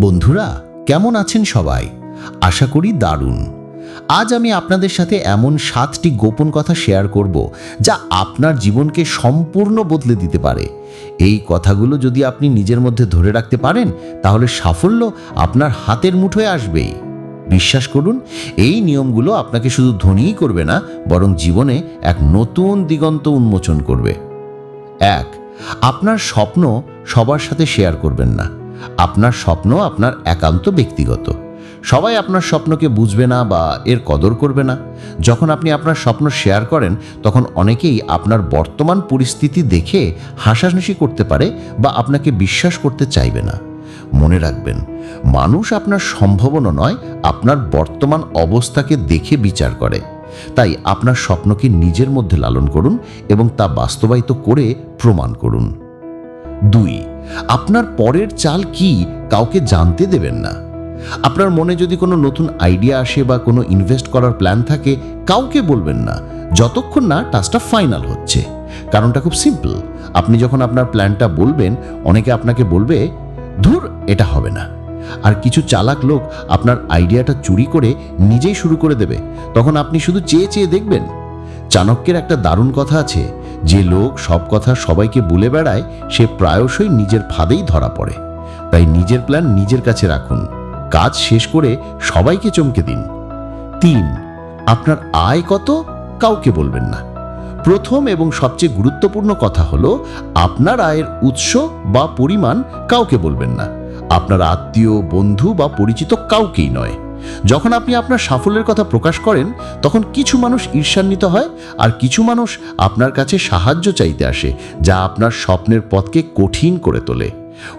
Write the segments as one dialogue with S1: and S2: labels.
S1: বন্ধুরা, কেমন আছেন সবাই? আশা করি দারুণ। আজ আমি আপনাদের সাথে এমন সাতটি গোপন কথা শেয়ার করব যা আপনার জীবনকে সম্পূর্ণ বদলে দিতে পারে। এই কথাগুলো যদি আপনি নিজের মধ্যে ধরে রাখতে পারেন, তাহলে সাফল্য আপনার হাতের মুঠোয় আসবেই। বিশ্বাস করুন, এই নিয়মগুলো আপনাকে শুধু ধনীই করবে না, বরং জীবনে এক নতুন দিগন্ত উন্মোচন করবে। এক, আপনার স্বপ্ন সবার সাথে শেয়ার করবেন না। আপনার স্বপ্ন আপনার একান্ত ব্যক্তিগত। সবাই আপনার স্বপ্নকে বুঝবে না বা এর কদর করবে না। যখন আপনি আপনার স্বপ্ন শেয়ার করেন, তখন অনেকেই আপনার বর্তমান পরিস্থিতি দেখে হাসাহাসি করতে পারে বা আপনাকে বিশ্বাস করতে চাইবে না। মনে রাখবেন, মানুষ আপনার সম্ভাবনা নয়, আপনার বর্তমান অবস্থাকে দেখে বিচার করে। তাই আপনার স্বপ্নকে নিজের মধ্যে লালন করুন এবং তা বাস্তবায়িত করে প্রমাণ করুন। দুই, আপনার পরের চাল কি কাউকে জানতে দেবেন না। আপনার মনে যদি কোনো নতুন আইডিয়া আসে বা কোনো ইনভেস্ট করার প্ল্যান থাকে, কাউকে বলবেন না। যতক্ষণ না টাস্কটা ফাইনাল হচ্ছে। কারণটা খুব সিম্পল। আপনি যখন আপনার প্ল্যানটা বলবেন, অনেকে আপনাকে বলবে, ধুর, এটা হবে না। আর কিছু চালাক লোক আপনার আইডিয়াটা চুরি করে নিজেই শুরু করে দেবে। তখন আপনি শুধু চেয়ে চেয়ে দেখবেন। চাণক্যের একটা দারুণ কথা আছে যে লোক সব কথা সবাইকে বলে বেড়ায়, সে প্রায়শই নিজের ফাঁদেই ধরা পড়ে। তাই নিজের প্ল্যান নিজের কাছে রাখুন। কাজ শেষ করে সবাইকে চমকে দিন। তিন, আপনার আয় কত কাউকে বলবেন না। প্রথম এবং সবচেয়ে গুরুত্বপূর্ণ কথা হলো, আপনার আয়ের উৎস বা পরিমাণ কাউকে বলবেন না। আপনার আত্মীয়, বন্ধু বা পরিচিত কাউকেই নয়। যখন আপনি আপনার সাফল্যের কথা প্রকাশ করেন, তখন কিছু মানুষ ঈর্ষান্বিত হয় আর কিছু মানুষ আপনার কাছে সাহায্য চাইতে আসে, যা আপনার স্বপ্নের পথকে কঠিন করে তোলে।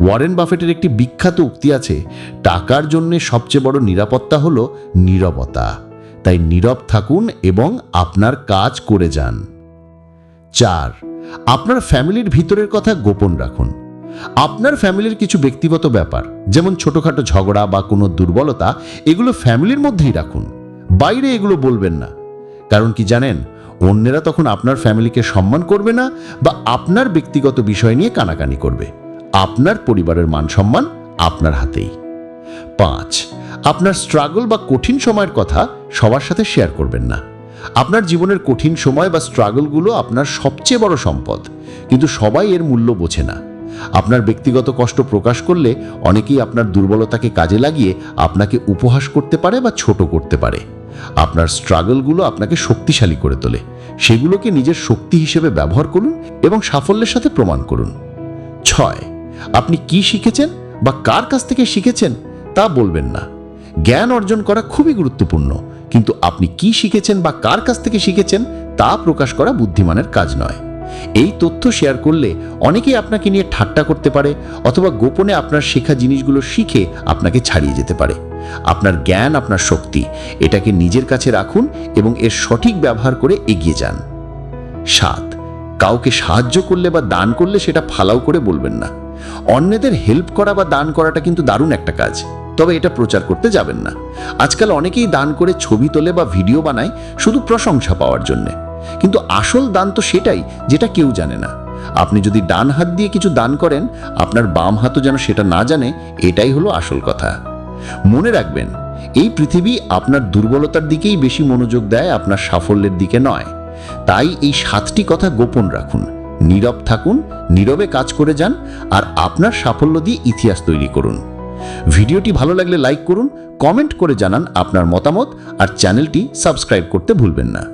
S1: ওয়ারেন বাফেটের একটি বিখ্যাত উক্তি আছে, টাকার জন্য সবচেয়ে বড় নিরাপত্তা হলো নীরবতা। তাই নীরব থাকুন এবং আপনার কাজ করে যান। চার, আপনার ফ্যামিলির ভিতরের কথা গোপন রাখুন। আপনার ফ্যামিলির কিছু ব্যক্তিগত ব্যাপার, যেমন ছোটখাটো ঝগড়া বা কোনো দুর্বলতা, এগুলো ফ্যামিলির মধ্যেই রাখুন। বাইরে এগুলো বলবেন না। কারণ কি জানেন, অন্যেরা তখন আপনার ফ্যামিলিকে সম্মান করবে না বা আপনার ব্যক্তিগত বিষয় নিয়ে কানাকানি করবে। আপনার পরিবারের মান সম্মান আপনার হাতেই। পাঁচ, আপনার স্ট্রাগল বা কঠিন সময়ের কথা সবার সাথে শেয়ার করবেন না। আপনার জীবনের কঠিন সময় বা স্ট্রাগলগুলো আপনার সবচেয়ে বড় সম্পদ। কিন্তু সবাই এর মূল্য বোঝে না। আপনার ব্যক্তিগত কষ্ট প্রকাশ করলে অনেকেই আপনার দুর্বলতাকে কাজে লাগিয়ে আপনাকে উপহাস করতে পারে বা ছোট করতে পারে। আপনার স্ট্রাগলগুলো আপনাকে শক্তিশালী করে তোলে। সেগুলোকে নিজের শক্তি হিসেবে ব্যবহার করুন এবং সাফল্যের সাথে প্রমাণ করুন। ছয়, আপনি কি শিখেছেন বা কার কাছ থেকে শিখেছেন তা বলবেন না। জ্ঞান অর্জন করা খুবই গুরুত্বপূর্ণ, কিন্তু আপনি কি শিখেছেন বা কার কাছ থেকে শিখেছেন তা প্রকাশ করা বুদ্ধিমানের কাজ নয়। এই তথ্য শেয়ার করলে অনেকেই আপনাকে নিয়ে ঠাট্টা করতে পারে অথবা গোপনে আপনার শেখা জিনিসগুলো শিখে আপনাকে ছাড়িয়ে যেতে পারে। আপনার জ্ঞান, আপনার শক্তি, এটাকে নিজের কাছে রাখুন এবং এর সঠিক ব্যবহার করে এগিয়ে যান। সাত, কাউকে সাহায্য করলে বা দান করলে সেটা ফালাও করে বলবেন না। অন্যদের হেল্প করা বা দান করাটা কিন্তু দারুণ একটা কাজ, তবে এটা প্রচার করতে যাবেন না। আজকাল অনেকেই দান করে ছবি তোলে বা ভিডিও বানায় শুধু প্রশংসা পাওয়ার জন্যে। কিন্তু আসল দান তো সেটাই যেটা কেউ জানে না। আপনি যদি ডান হাত দিয়ে কিছু দান করেন, আপনার বাম হাতও যেন সেটা না জানে, এটাই হলো আসল কথা। মনে রাখবেন, এই পৃথিবী আপনার দুর্বলতার দিকেই বেশি মনোযোগ দেয়, আপনার সাফল্যের দিকে নয়। তাই এই সাতটি কথা গোপন রাখুন। নীরব থাকুন, নীরবে কাজ করে যান, আর আপনার সাফল্য দিয়ে ইতিহাস তৈরি করুন। ভিডিওটি ভালো লাগলে লাইক করুন, কমেন্ট করে জানান আপনার মতামত, আর চ্যানেলটি সাবস্ক্রাইব করতে ভুলবেন না।